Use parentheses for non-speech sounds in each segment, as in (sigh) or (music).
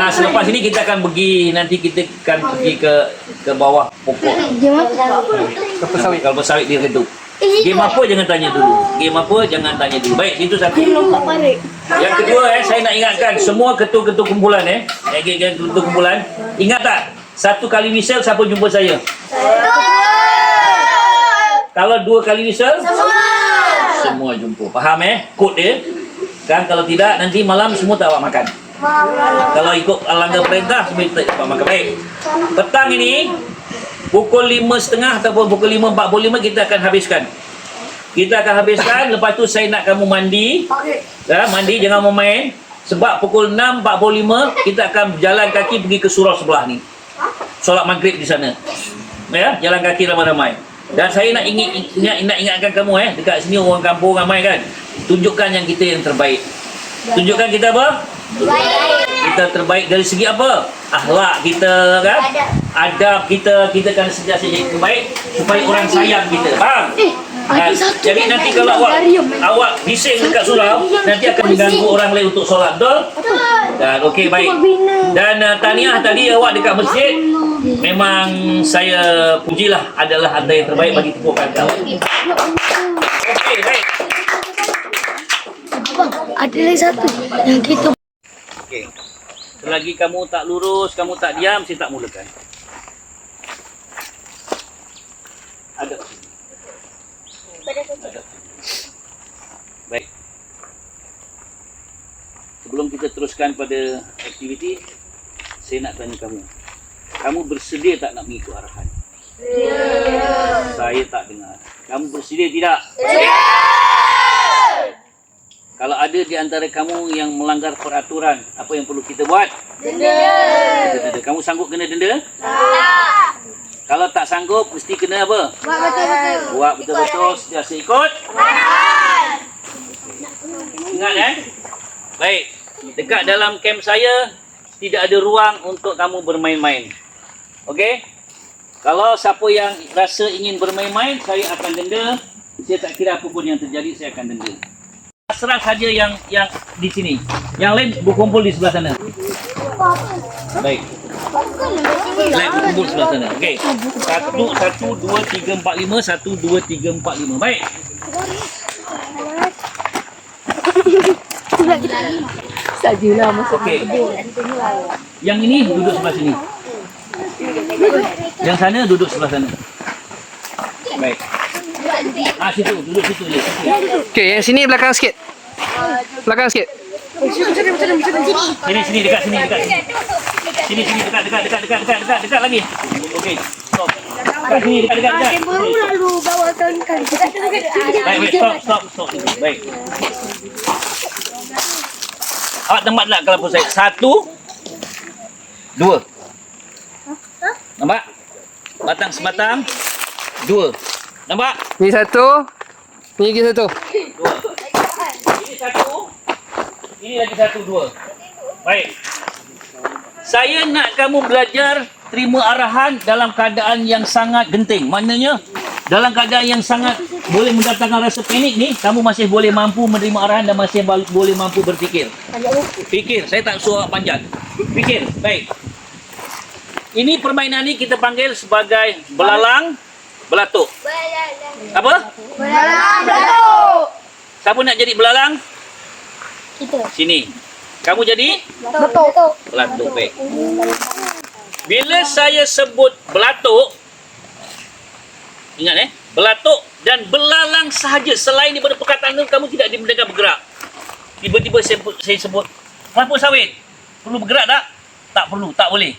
Ah, selepas ini kita akan pergi nanti kita akan pergi ke ke bawah pokok. Kelapa sawit. Kalau sawit dia redup. Game apa jangan tanya dulu. Game apa jangan tanya dulu. Baik, itu satu. Yang kedua eh saya nak ingatkan semua ketua-ketua kumpulan eh. Yang ketua kumpulan, ingat tak? Satu kali whistle siapa jumpa saya? Kalau dua kali whistle? Semua. Semua jumpa. Faham eh? Kod dia. Kan kalau tidak nanti malam semua tak dapat makan. Kalau ikut langgar perintah tak dapat makan. Baik. Petang ini pukul 5.30 ataupun pukul 5.45 kita akan habiskan. Kita akan habiskan lepas tu saya nak kamu mandi. Ya, mandi jangan main. Sebab pukul 6.45 kita akan jalan kaki pergi ke surau sebelah ni. Solat maghrib di sana. Ya, jalan kaki ramai-ramai. Dan saya nak ingin ingat, nak ingatkan kamu eh dekat sini orang kampung ramai kan. Tunjukkan yang kita yang terbaik. Tunjukkan kita apa? Kita terbaik dari segi apa? Akhlak kita kan? Adab kita, kita akan sentiasa jadi terbaik supaya orang sayang kita. Faham? Dan, jadi nanti kalau awak awak bising dekat surau, nanti akan mengganggu orang lain untuk solat. Betul? Dan okey baik. Dan uh, tahniah tadi awak dekat masjid memang saya pujilah adalah anda yang terbaik bagi tepukan kau. Okey baik. Ada lagi satu yang kita Okey. Selagi kamu tak lurus, kamu tak diam, saya tak mulakan. Ada. Ada. Baik. Sebelum kita teruskan pada aktiviti, saya nak tanya kamu. Kamu bersedia tak nak mengikut arahan? Saya tak dengar. Kamu bersedia tidak? Kalau ada di antara kamu yang melanggar peraturan, apa yang perlu kita buat? Denda. denda. Kamu sanggup kena denda? Tak. Kalau tak sanggup, mesti kena apa? Buat betul-betul. Buat betul-betul, sentiasa ikut? Ingat eh? Baik. Dekat dalam camp saya, tidak ada ruang untuk kamu bermain-main. Okey? Kalau siapa yang rasa ingin bermain-main, saya akan denda. Saya tak kira apa pun yang terjadi, saya akan denda. Asraf saja yang yang di sini. Yang lain berkumpul di sebelah sana. Baik. Lain berkumpul sebelah sana. Okey. Satu, satu, dua, tiga, empat, lima. Satu, dua, tiga, empat, lima. Baik. sajalah masa Okey. Yang ini duduk sebelah sini. Yang sana duduk sebelah sana. Ah situ, duduk situ je. Okey, yang sini belakang sikit. Belakang sikit. Sini sini dekat sini dekat sini. Sini sini dekat dekat dekat dekat dekat dekat dekat lagi. Okey. Stop. Dekat sini dekat dekat dekat. baru lalu bawakan kan Baik, stop, stop, stop. Baik. Awak tempat tak kelapa saya? Satu, dua. Nampak? Batang sebatang, dua. Nampak? Ni satu. Ni lagi satu. Dua. Ini satu, ini lagi satu, dua. Baik. Saya nak kamu belajar terima arahan dalam keadaan yang sangat genting. Maknanya, dalam keadaan yang sangat boleh mendatangkan rasa panik ni, kamu masih boleh mampu menerima arahan dan masih boleh mampu berfikir. Fikir, saya tak suruh panjat. Fikir, baik. Ini permainan ni kita panggil sebagai belalang belatuk. Apa? belalang belatuk Siapa nak jadi belalang? kita Sini. Kamu jadi betul belatuk. Baik. Bila saya sebut belatuk, ingat eh, belatuk dan belalang sahaja selain daripada perkataan itu kamu tidak dimendengar bergerak. Tiba-tiba saya, saya sebut kelapa sawit. Perlu bergerak tak? Tak perlu, tak boleh.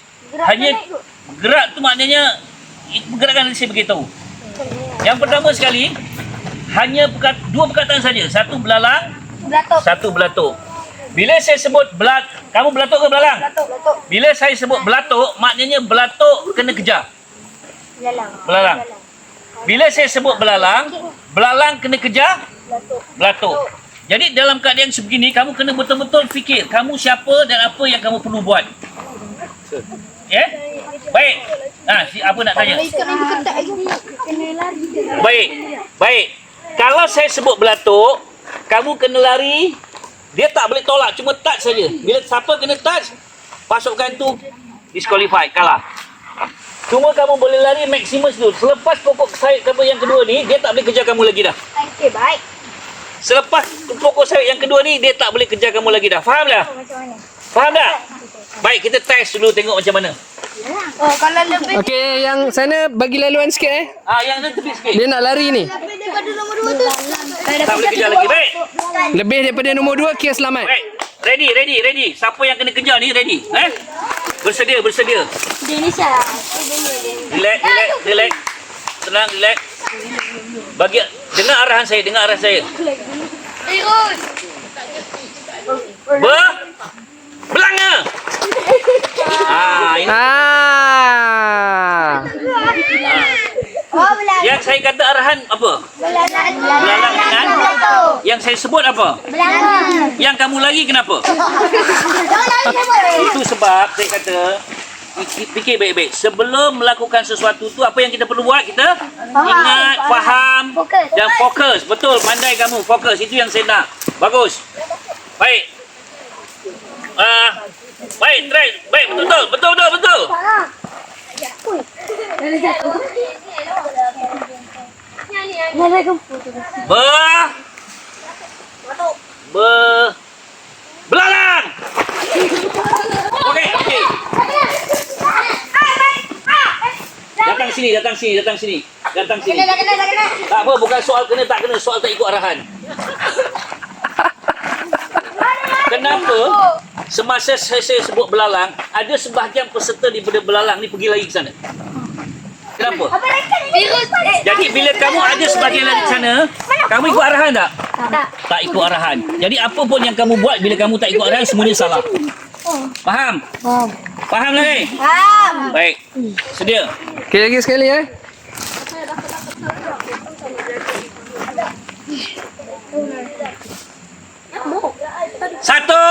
Hanya bergerak tu maknanya pergerakan yang saya beritahu. Yang pertama sekali hanya perkat, dua perkataan saja. Satu belalang, belatuk satu belatuk. Bila saya sebut belat, kamu belatuk ke belalang? belatuk belatuk Bila saya sebut belatuk, maknanya belatuk kena kejar. belalang Belalang. Bila saya sebut belalang, belalang kena kejar belatuk belatuk. Jadi dalam keadaan sebegini, kamu kena betul-betul fikir kamu siapa dan apa yang kamu perlu buat. Ya? Yeah? Baik. Ha, si apa nak tanya? Baik. Baik. Kalau saya sebut belatuk, kamu kena lari. Dia tak boleh tolak, cuma touch saja. Bila siapa kena touch, pasukan tu disqualified, kalah. Cuma kamu boleh lari maksimum dulu. Selepas pokok sayap kamu yang kedua ni, dia tak boleh kejar kamu lagi dah. Okey, baik. Selepas pokok sayap yang kedua ni, dia tak boleh kejar kamu lagi dah. Faham dah? Macam mana? Faham tak? Baik, kita test dulu tengok macam mana. Oh, kalau lebih Okey, yang sana bagi laluan sikit eh. Ah, yang tu tepi sikit. Dia nak lari ni. lebih daripada nombor dua tu. Tak boleh kejar lagi. Baik. Lebih daripada nombor dua, kira selamat. Baik. Ready, ready, ready. Siapa yang kena kejar ni, ready. Eh? Bersedia, bersedia. Dia ni salah. Relax, relax, relax. Tenang, relax. Bagi dengar arahan saya, dengar arahan saya. Terus. Ber Belanga. Ah, ini Ah. Oh, belang. yang saya kata arahan apa? Belalang dengan Belangan. yang saya sebut apa? Belangan. Yang kamu (laughs) lari kenapa? Itu sebab saya kata fikir- baik-baik. Sebelum melakukan sesuatu tu apa yang kita perlu buat? Kita ingat, faham Fokus. dan fokus. Betul, pandai kamu fokus. Itu yang saya nak. Bagus. Baik. Ah, baik, try. Baik, betul betul. Betul betul betul. Ber Ber Belalang. Okey, okey. Datang sini, datang sini, datang sini. Datang sini. Tak apa, bukan soal kena tak kena, soal tak ikut arahan. Kenapa semasa saya, saya sebut belalang, ada sebahagian peserta daripada belalang ni pergi lagi ke sana? Kenapa? Virus. Jadi bila kamu ada sebahagian lari ke sana, kamu ikut arahan tak? Tak. Tak ikut arahan. Jadi apa pun yang kamu buat bila kamu tak ikut arahan, semuanya salah. Faham? Faham. Faham lagi? Faham. Baik. Sedia? Okey, lagi sekali eh. Satu.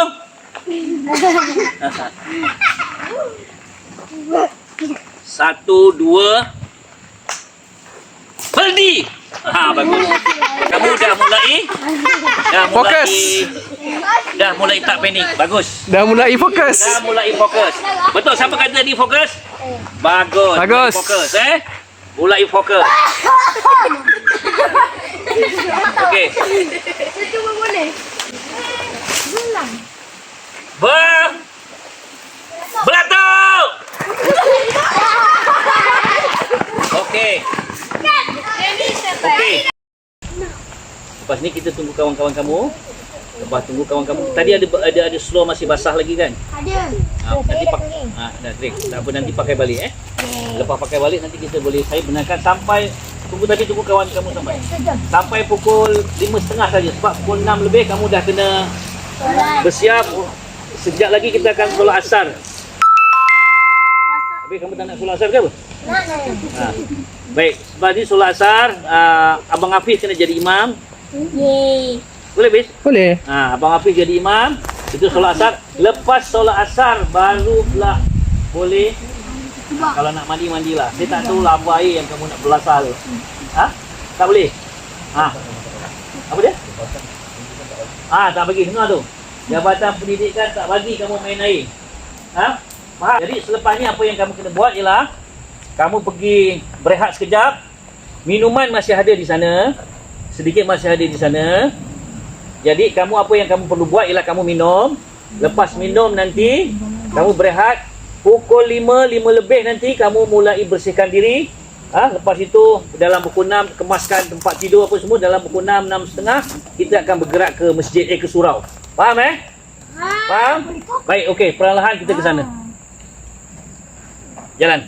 Satu, dua. Berhenti. Ha, bagus. Kamu dah mulai. Dah mulai. Fokus. Dah mulai tak panik. Bagus. Dah mulai fokus. Dah mulai fokus. Betul, siapa kata ni fokus? Bagus. Bagus. Mulai Fokus, eh? Mulai fokus. (laughs) Okey. Cuma boleh. Ber... Belatuk! Okey. Okey. Lepas ni kita tunggu kawan-kawan kamu. Lepas tunggu kawan kamu. Tadi ada ada ada slow masih basah lagi kan? Ada. Ha, nanti pak ha, dah kering. Tak apa nanti pakai balik eh. Lepas pakai balik nanti kita boleh saya benarkan sampai tunggu tadi tunggu kawan kamu sampai. Sampai pukul 5.30 saja sebab pukul 6 lebih kamu dah kena bersiap. Sekejap lagi kita akan solat asar. Habis kamu tak nak solat asar ke apa? Ha. Baik, sebab ni solat asar, uh, Abang Hafiz kena jadi imam. Yeay. Boleh, Hafiz? Boleh. Ha, Abang Hafiz jadi imam. Itu solat asar. Lepas solat asar baru pula boleh kalau nak mandi mandilah. Saya tak tahu apa air yang kamu nak belasah tu. Ha? Tak boleh. Ha. Apa dia? Ha, tak bagi dengar tu. Jabatan Pendidikan tak bagi kamu main air. Ha? Faham? Jadi selepas ni apa yang kamu kena buat ialah kamu pergi berehat sekejap. Minuman masih ada di sana. Sedikit masih ada di sana. Jadi kamu apa yang kamu perlu buat ialah kamu minum. Lepas minum nanti kamu berehat. Pukul 5, 5 lebih nanti kamu mulai bersihkan diri. Ha, lepas itu dalam pukul 6 kemaskan tempat tidur apa semua dalam pukul 6, 6 setengah kita akan bergerak ke masjid eh ke surau. Faham eh? Faham? Baik, okey, perlahan kita ke sana. Jalan.